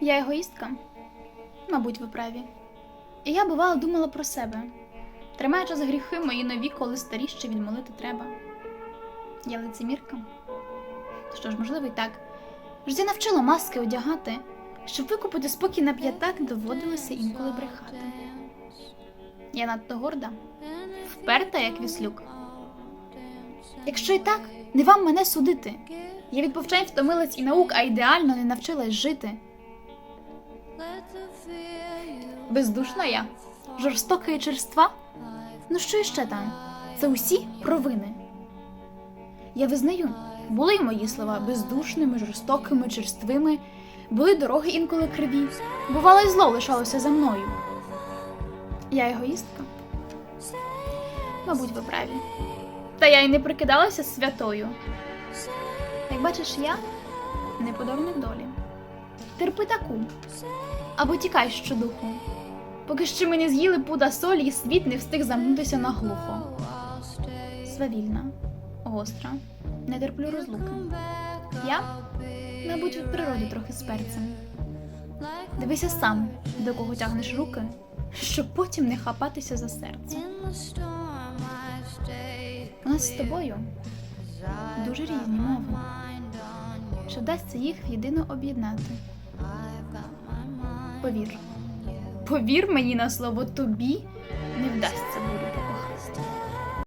Я егоїстка? Мабуть, ви праві. І я бувало думала про себе, тримаючи за гріхи мої нові, коли старі ще відмолити треба. Я лицемірка. Що ж, можливо, і так. Життя навчило маски одягати, щоб викупити спокій на п'ятак, доводилося інколи брехати. Я надто горда, вперта, як віслюк. Якщо і так, не вам мене судити. Я від повчань втомилась і наук, а ідеально не навчилась жити. Бездушна я, жорстока і черства. Ну що іще там? Це усі провини. Я визнаю, були й мої слова бездушними, жорстокими, черствими, були дороги інколи криві, бувало, й зло лишалося за мною. Я егоїстка? Мабуть, ви праві. Та я й не прикидалася святою. Як бачиш, я не подобник долі. Терпи таку, або тікай щодуху, поки ще ми не з'їли пуда солі, і світ не встиг замкнутися наглухо. Свавільна, гостра, не терплю розлуки. Я, мабуть, від природи трохи з перцем. Дивися сам, до кого тягнеш руки, щоб потім не хапатися за серце. У нас з тобою дуже різні мови. Чи вдасться їх єдино об'єднати? Повір. Повір мені на слово тобі не вдасться бурю.